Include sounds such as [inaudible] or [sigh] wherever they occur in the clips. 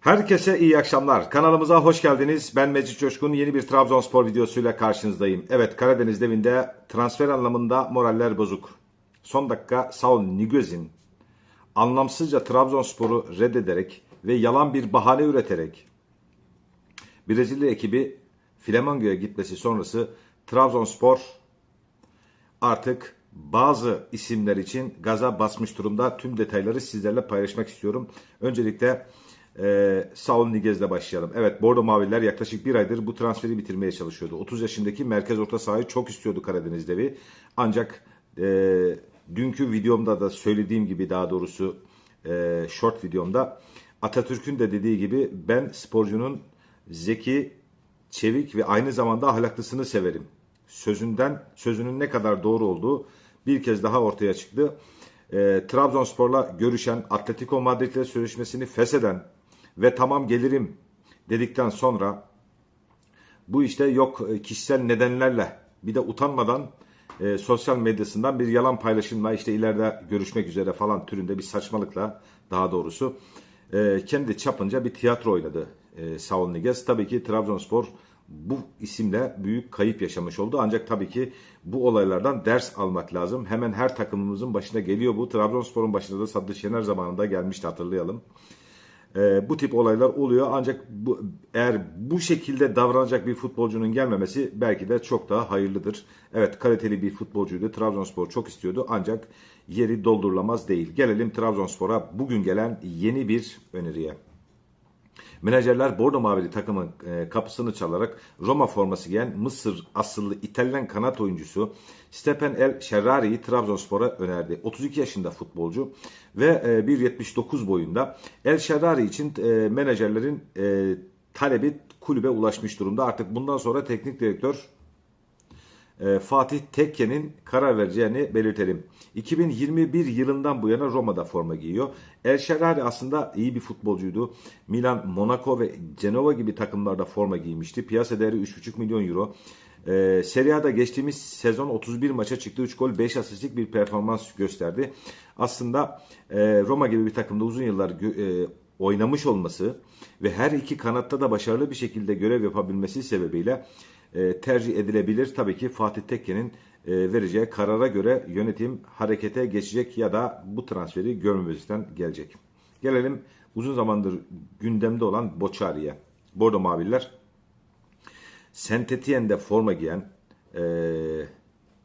Herkese iyi akşamlar. Kanalımıza hoş geldiniz. Ben Mecit Coşkun. Yeni bir Trabzonspor videosuyla karşınızdayım. Evet Karadeniz devinde transfer anlamında moraller bozuk. Son dakika Saul Niguez'in anlamsızca Trabzonspor'u reddederek ve yalan bir bahane üreterek Brezilya ekibi Flamengo'ya gitmesi sonrası Trabzonspor artık bazı isimler için gaza basmış durumda. Tüm detayları sizlerle paylaşmak istiyorum. Öncelikle e, Saul Niguez'le başlayalım. Evet Bordo Maviller yaklaşık bir aydır bu transferi bitirmeye çalışıyordu. 30 yaşındaki merkez orta sahayı çok istiyordu Karadeniz Devi. Ancak e, dünkü videomda da söylediğim gibi daha doğrusu e, short videomda Atatürk'ün de dediği gibi ben sporcunun zeki, çevik ve aynı zamanda ahlaklısını severim. Sözünden sözünün ne kadar doğru olduğu bir kez daha ortaya çıktı. E, Trabzonspor'la görüşen, Atletico Madrid'le sözleşmesini fesheden ve tamam gelirim dedikten sonra bu işte yok e, kişisel nedenlerle bir de utanmadan e, sosyal medyasından bir yalan paylaşımla işte ileride görüşmek üzere falan türünde bir saçmalıkla daha doğrusu e, kendi çapınca bir tiyatro oynadı e, Saul Niguez. Tabii ki Trabzonspor bu isimle büyük kayıp yaşamış oldu. Ancak tabii ki bu olaylardan ders almak lazım. Hemen her takımımızın başına geliyor bu. Trabzonspor'un başında da Sadı Şener zamanında gelmişti hatırlayalım. Ee, bu tip olaylar oluyor ancak bu, eğer bu şekilde davranacak bir futbolcunun gelmemesi belki de çok daha hayırlıdır. Evet kaliteli bir futbolcuydu. Trabzonspor çok istiyordu ancak yeri doldurulamaz değil. Gelelim Trabzonspor'a bugün gelen yeni bir öneriye. Menajerler Bordo Mavili takımın e, kapısını çalarak Roma forması giyen Mısır asıllı İtalyan kanat oyuncusu Stepen El Şerrari'yi Trabzonspor'a önerdi. 32 yaşında futbolcu ve e, 1.79 boyunda. El Şerrari için e, menajerlerin e, talebi kulübe ulaşmış durumda. Artık bundan sonra teknik direktör e, Fatih Tekke'nin karar vereceğini belirtelim. 2021 yılından bu yana Roma'da forma giyiyor. El Şerari aslında iyi bir futbolcuydu. Milan, Monaco ve Genova gibi takımlarda forma giymişti. Piyasa değeri 3,5 milyon euro. E, Serie A'da geçtiğimiz sezon 31 maça çıktı. 3 gol 5 asistlik bir performans gösterdi. Aslında e, Roma gibi bir takımda uzun yıllar e, oynamış olması ve her iki kanatta da başarılı bir şekilde görev yapabilmesi sebebiyle e, tercih edilebilir. Tabii ki Fatih Tekke'nin e, vereceği karara göre yönetim harekete geçecek ya da bu transferi görmemezlikten gelecek. Gelelim uzun zamandır gündemde olan Boçari'ye. Bordo Maviller Saint Etienne'de forma giyen e,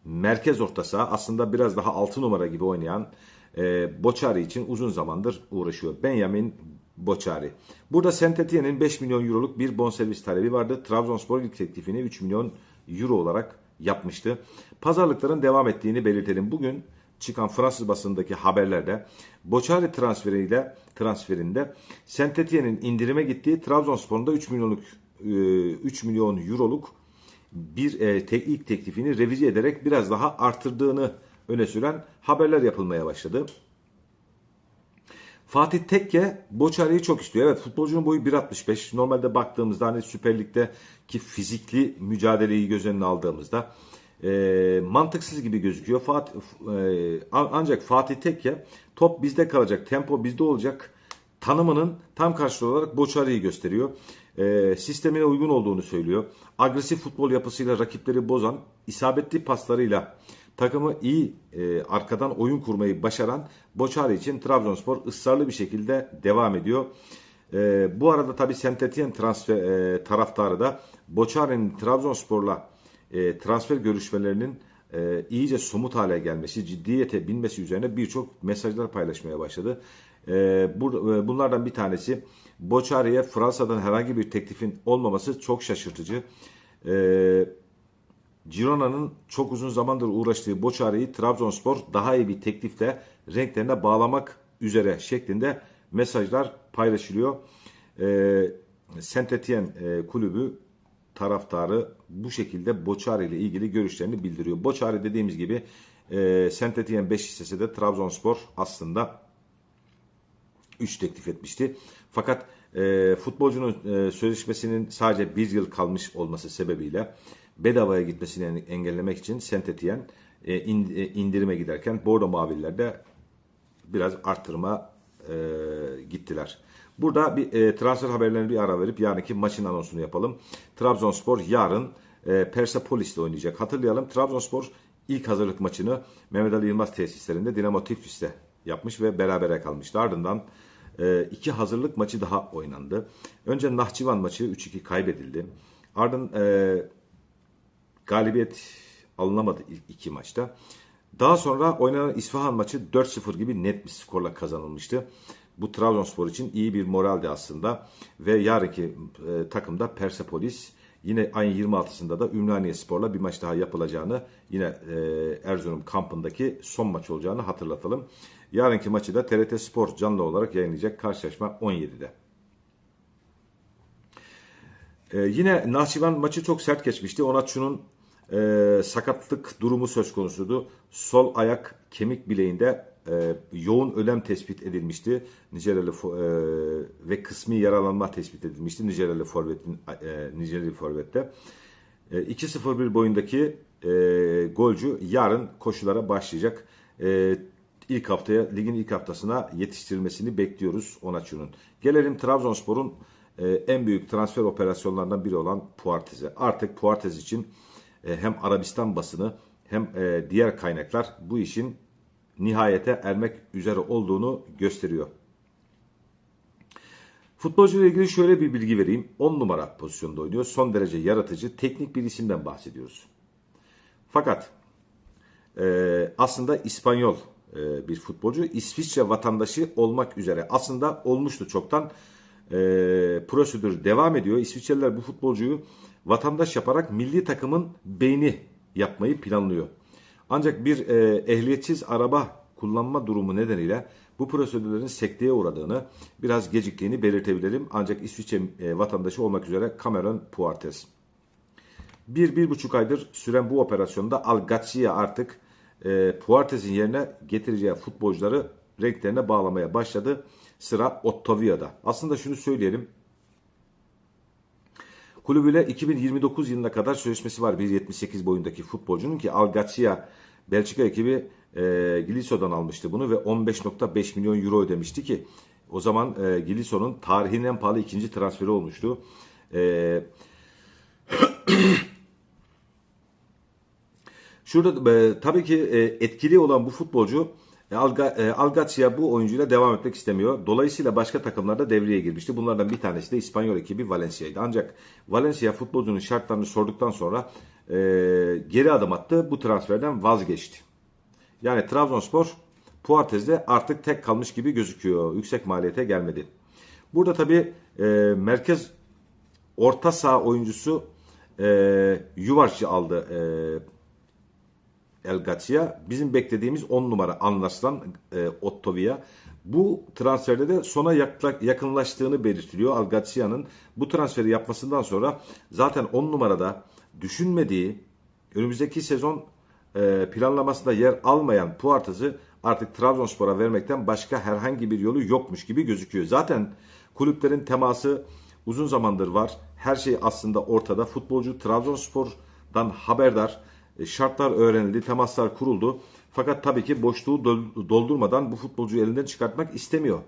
merkez orta saha aslında biraz daha 6 numara gibi oynayan e, Boçari için uzun zamandır uğraşıyor. Benjamin Boçari. Burada Saint Etienne'in 5 milyon euroluk bir bonservis talebi vardı. Trabzonspor ilk teklifini 3 milyon euro olarak yapmıştı. Pazarlıkların devam ettiğini belirtelim. Bugün çıkan Fransız basındaki haberlerde Boçari transferiyle transferinde Saint Etienne'in indirime gittiği Trabzonspor'un da 3 milyonluk 3 milyon euroluk bir e, ilk teklifini revize ederek biraz daha artırdığını öne süren haberler yapılmaya başladı. Fatih Tekke Boçari'yi çok istiyor. Evet futbolcunun boyu 1.65. Normalde baktığımızda hani Süper Lig'deki fizikli mücadeleyi göz önüne aldığımızda e, mantıksız gibi gözüküyor. Fatih, e, ancak Fatih Tekke top bizde kalacak, tempo bizde olacak tanımının tam karşılığı olarak Boçari'yi gösteriyor. E, sistemine uygun olduğunu söylüyor. Agresif futbol yapısıyla rakipleri bozan, isabetli paslarıyla takımı iyi e, arkadan oyun kurmayı başaran Boçari için Trabzonspor ısrarlı bir şekilde devam ediyor. E, bu arada tabii Saint Etienne transfer e, taraftarı da Boçari'nin Trabzonspor'la e, transfer görüşmelerinin e, iyice somut hale gelmesi, ciddiyete binmesi üzerine birçok mesajlar paylaşmaya başladı. E, bur, e, bunlardan bir tanesi Boçari'ye Fransa'dan herhangi bir teklifin olmaması çok şaşırtıcı. E, Girona'nın çok uzun zamandır uğraştığı Boçari'yi Trabzonspor daha iyi bir teklifle renklerine bağlamak üzere şeklinde mesajlar paylaşılıyor. E, Saint Etienne e, kulübü taraftarı bu şekilde Boçari ile ilgili görüşlerini bildiriyor. Boçari dediğimiz gibi e, Saint Etienne 5 hissesi de Trabzonspor aslında 3 teklif etmişti. Fakat e, futbolcunun e, sözleşmesinin sadece bir yıl kalmış olması sebebiyle bedavaya gitmesini engellemek için Saint Etienne e, e, indirime giderken Bordo Maviller de biraz arttırma e, gittiler. Burada bir transfer haberlerini bir ara verip yarınki maçın anonsunu yapalım. Trabzonspor yarın Persepolis'te oynayacak. Hatırlayalım Trabzonspor ilk hazırlık maçını Mehmet Ali Yılmaz tesislerinde Dinamo Tiflis'te yapmış ve berabere kalmıştı. Ardından iki hazırlık maçı daha oynandı. Önce Nahçıvan maçı 3-2 kaybedildi. Ardından galibiyet alınamadı ilk iki maçta. Daha sonra oynanan İsfahan maçı 4-0 gibi net bir skorla kazanılmıştı. Bu Trabzonspor için iyi bir moraldi aslında. Ve yarınki e, takımda Persepolis yine ayın 26'sında da Ümraniye Spor'la bir maç daha yapılacağını yine e, Erzurum kampındaki son maç olacağını hatırlatalım. Yarınki maçı da TRT Spor canlı olarak yayınlayacak karşılaşma 17'de. Ee, yine Nahçıvan maçı çok sert geçmişti. Onatçu'nun e, sakatlık durumu söz konusuydu. Sol ayak kemik bileğinde e, yoğun ölem tespit edilmişti. Nijeryalı e, ve kısmi yaralanma tespit edilmişti Nijeryalı forvetin e, Nijeryalı forvette. E, 2-0-1 boyundaki e, golcü yarın koşulara başlayacak. E, ilk haftaya ligin ilk haftasına yetiştirilmesini bekliyoruz Onaçu'nun. Gelelim Trabzonspor'un e, en büyük transfer operasyonlarından biri olan Puartez'e. Artık Puartez için e, hem Arabistan basını hem e, diğer kaynaklar bu işin nihayete ermek üzere olduğunu gösteriyor. Futbolcu ile ilgili şöyle bir bilgi vereyim. 10 numara pozisyonda oynuyor. Son derece yaratıcı, teknik bir isimden bahsediyoruz. Fakat e, aslında İspanyol e, bir futbolcu. İsviçre vatandaşı olmak üzere. Aslında olmuştu çoktan. E, prosedür devam ediyor. İsviçreliler bu futbolcuyu vatandaş yaparak milli takımın beyni yapmayı planlıyor. Ancak bir e, ehliyetsiz araba kullanma durumu nedeniyle bu prosedürlerin sekteye uğradığını, biraz geciktiğini belirtebilirim. Ancak İsviçre e, vatandaşı olmak üzere Cameron Puartes. Bir, bir buçuk aydır süren bu operasyonda Al Gatsi'ye artık e, Puartes'in yerine getireceği futbolcuları renklerine bağlamaya başladı. Sıra Ottovia'da. Aslında şunu söyleyelim. Kulübüyle 2029 yılına kadar sözleşmesi var 1.78 boyundaki futbolcunun ki Al Gatsia Belçika ekibi e, Gilisso'dan almıştı bunu ve 15.5 milyon euro ödemişti ki o zaman e, Gilisso'nun tarihinin en pahalı ikinci transferi olmuştu. E, [clears throat] Şurada e, tabii ki e, etkili olan bu futbolcu e, Alga, e, Algacia bu oyuncuyla devam etmek istemiyor. Dolayısıyla başka takımlarda devreye girmişti. Bunlardan bir tanesi de İspanyol ekibi Valencia'ydı. Ancak Valencia futbolcunun şartlarını sorduktan sonra e, geri adım attı. Bu transferden vazgeçti. Yani Trabzonspor Puartez'de artık tek kalmış gibi gözüküyor. Yüksek maliyete gelmedi. Burada tabii e, merkez orta saha oyuncusu e, Yuvarç'ı aldı e, El Gacia bizim beklediğimiz 10 numara anlaşılan e, Ottovia. Bu transferde de sona yakınlaştığını belirtiliyor. Al Gacia'nın bu transferi yapmasından sonra zaten 10 numarada düşünmediği önümüzdeki sezon e, planlamasında yer almayan Puartez'i artık Trabzonspor'a vermekten başka herhangi bir yolu yokmuş gibi gözüküyor. Zaten kulüplerin teması uzun zamandır var. Her şey aslında ortada. Futbolcu Trabzonspor'dan haberdar. E, şartlar öğrenildi, temaslar kuruldu. Fakat tabii ki boşluğu doldurmadan bu futbolcuyu elinden çıkartmak istemiyor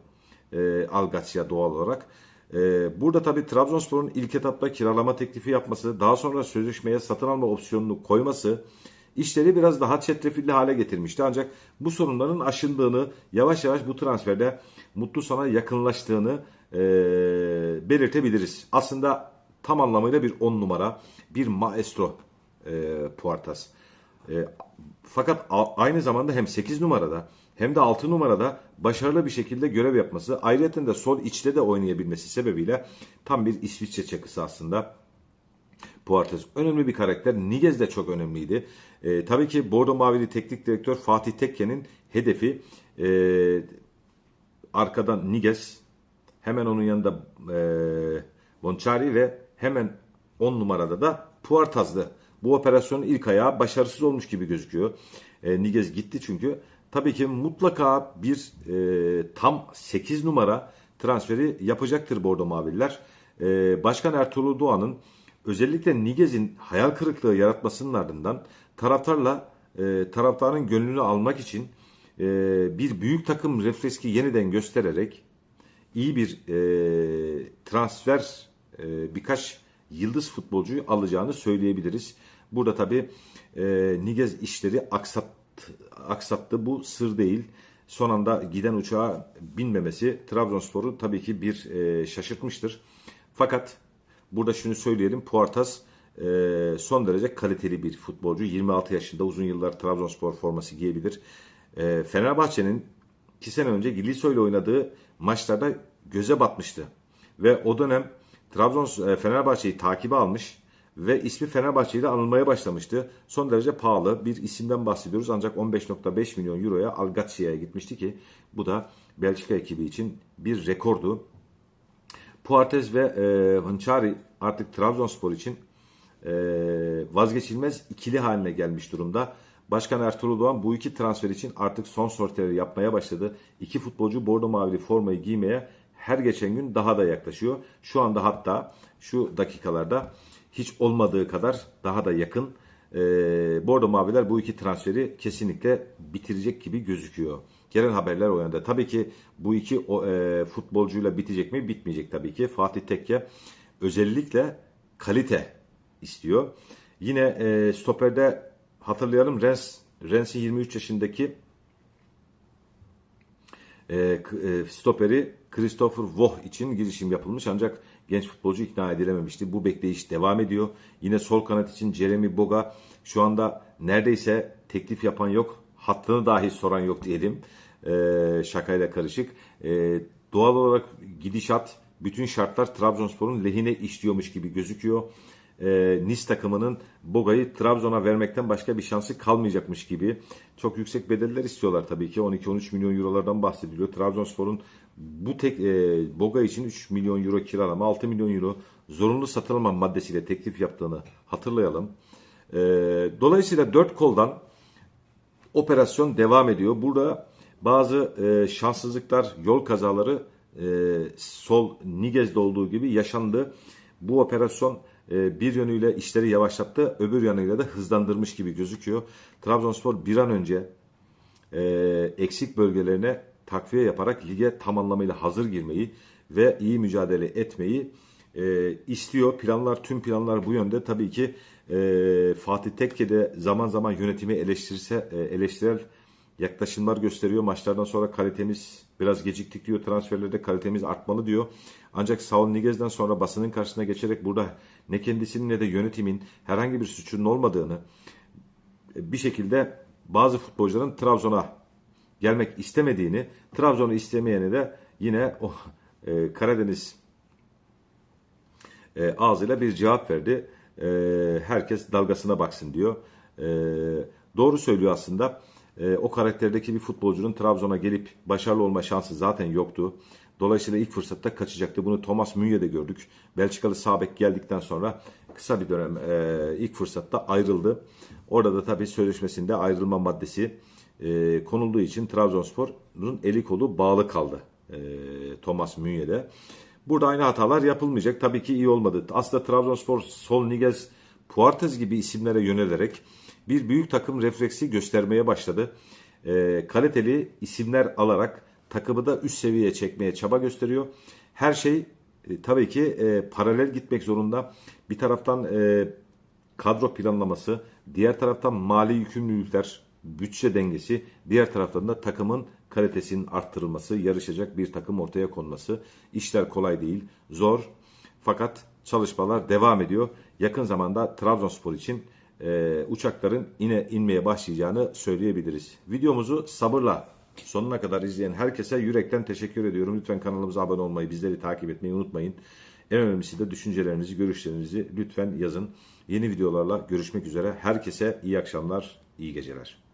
e, Algacia doğal olarak. E, burada tabii Trabzonspor'un ilk etapta kiralama teklifi yapması, daha sonra sözleşmeye satın alma opsiyonunu koyması işleri biraz daha çetrefilli hale getirmişti. Ancak bu sorunların aşıldığını, yavaş yavaş bu transferde mutlu sona yakınlaştığını e, belirtebiliriz. Aslında tam anlamıyla bir on numara, bir maestro e, Puertas. E, fakat a, aynı zamanda hem 8 numarada hem de 6 numarada başarılı bir şekilde görev yapması, ayrıca de sol içte de oynayabilmesi sebebiyle tam bir İsviçre çakısı aslında. Puertas önemli bir karakter. Niguez de çok önemliydi. E, tabii ki Bordo Mavili teknik direktör Fatih Tekke'nin hedefi e, arkadan Niguez, hemen onun yanında e, Bonchari ve hemen 10 numarada da Puertas'dı. Bu operasyonun ilk ayağı başarısız olmuş gibi gözüküyor. E, Niguez gitti çünkü. Tabii ki mutlaka bir e, tam 8 numara transferi yapacaktır Bordo Maviller. E, Başkan Ertuğrul Doğan'ın özellikle Niguez'in hayal kırıklığı yaratmasının ardından taraftarla e, taraftarın gönlünü almak için e, bir büyük takım refleksi yeniden göstererek iyi bir e, transfer e, birkaç yıldız futbolcuyu alacağını söyleyebiliriz. Burada tabi e, Nigez işleri aksat, aksattı. Bu sır değil. Son anda giden uçağa binmemesi Trabzonspor'u tabii ki bir e, şaşırtmıştır. Fakat burada şunu söyleyelim. Puartas e, son derece kaliteli bir futbolcu. 26 yaşında uzun yıllar Trabzonspor forması giyebilir. E, Fenerbahçe'nin 2 sene önce Giliso ile oynadığı maçlarda göze batmıştı. Ve o dönem Trabzon e, Fenerbahçe'yi takibe almış ve ismi Fenerbahçe ile anılmaya başlamıştı. Son derece pahalı bir isimden bahsediyoruz ancak 15.5 milyon euroya Algacia'ya gitmişti ki bu da Belçika ekibi için bir rekordu. Puartez ve e, Hınçari artık Trabzonspor için e, vazgeçilmez ikili haline gelmiş durumda. Başkan Ertuğrul Doğan bu iki transfer için artık son sortileri yapmaya başladı. İki futbolcu bordo mavili formayı giymeye her geçen gün daha da yaklaşıyor. Şu anda hatta şu dakikalarda hiç olmadığı kadar daha da yakın. E, bordo maviler bu iki transferi kesinlikle bitirecek gibi gözüküyor. Gelen haberler o yönde. Tabii ki bu iki o, e, futbolcuyla bitecek mi? Bitmeyecek tabii ki. Fatih Tekke özellikle kalite istiyor. Yine e, stoperde hatırlayalım Rens Rens'in 23 yaşındaki e, e, stoperi Christopher Voh için girişim yapılmış ancak genç futbolcu ikna edilememişti. Bu bekleyiş devam ediyor. Yine sol kanat için Jeremy Boga şu anda neredeyse teklif yapan yok. Hattını dahi soran yok diyelim. E, şakayla karışık. E, doğal olarak gidişat bütün şartlar Trabzonspor'un lehine işliyormuş gibi gözüküyor. E, Nice takımının Boga'yı Trabzon'a vermekten başka bir şansı kalmayacakmış gibi. Çok yüksek bedeller istiyorlar tabii ki. 12-13 milyon eurolardan bahsediliyor. Trabzonspor'un bu tek e, Boga için 3 milyon euro kiralama, 6 milyon euro zorunlu satın alma maddesiyle teklif yaptığını hatırlayalım. E, dolayısıyla 4 koldan operasyon devam ediyor. Burada bazı e, şanssızlıklar, yol kazaları e, sol Nigez'de olduğu gibi yaşandı. Bu operasyon e, bir yönüyle işleri yavaşlattı, öbür yanıyla da hızlandırmış gibi gözüküyor. Trabzonspor bir an önce e, eksik bölgelerine takviye yaparak lige tam anlamıyla hazır girmeyi ve iyi mücadele etmeyi e, istiyor. Planlar, tüm planlar bu yönde. Tabii ki e, Fatih Tekke de zaman zaman yönetimi eleştirirse, e, eleştirel yaklaşımlar gösteriyor. Maçlardan sonra kalitemiz biraz geciktik diyor. Transferlerde kalitemiz artmalı diyor. Ancak Saul Niguez'den sonra basının karşısına geçerek burada ne kendisinin ne de yönetimin herhangi bir suçunun olmadığını e, bir şekilde bazı futbolcuların Trabzon'a gelmek istemediğini, Trabzon'u istemeyeni de yine o e, Karadeniz e, ağzıyla bir cevap verdi. E, herkes dalgasına baksın diyor. E, doğru söylüyor aslında. E, o karakterdeki bir futbolcunun Trabzon'a gelip başarılı olma şansı zaten yoktu. Dolayısıyla ilk fırsatta kaçacaktı. Bunu Thomas Münye'de gördük. Belçikalı Sabek geldikten sonra kısa bir dönem e, ilk fırsatta ayrıldı. Orada da tabii sözleşmesinde ayrılma maddesi e, konulduğu için Trabzonspor'un eli kolu bağlı kaldı e, Thomas Münye'de. Burada aynı hatalar yapılmayacak. Tabii ki iyi olmadı. Aslında Trabzonspor, Sol Niguez, Puartez gibi isimlere yönelerek bir büyük takım refleksi göstermeye başladı. E, kaliteli isimler alarak takımı da üst seviyeye çekmeye çaba gösteriyor. Her şey e, tabii ki e, paralel gitmek zorunda. Bir taraftan e, kadro planlaması, diğer taraftan mali yükümlülükler, bütçe dengesi, diğer taraftan da takımın kalitesinin arttırılması, yarışacak bir takım ortaya konması. İşler kolay değil, zor. Fakat çalışmalar devam ediyor. Yakın zamanda Trabzonspor için e, uçakların yine inmeye başlayacağını söyleyebiliriz. Videomuzu sabırla sonuna kadar izleyen herkese yürekten teşekkür ediyorum. Lütfen kanalımıza abone olmayı, bizleri takip etmeyi unutmayın. En önemlisi de düşüncelerinizi, görüşlerinizi lütfen yazın. Yeni videolarla görüşmek üzere. Herkese iyi akşamlar, iyi geceler.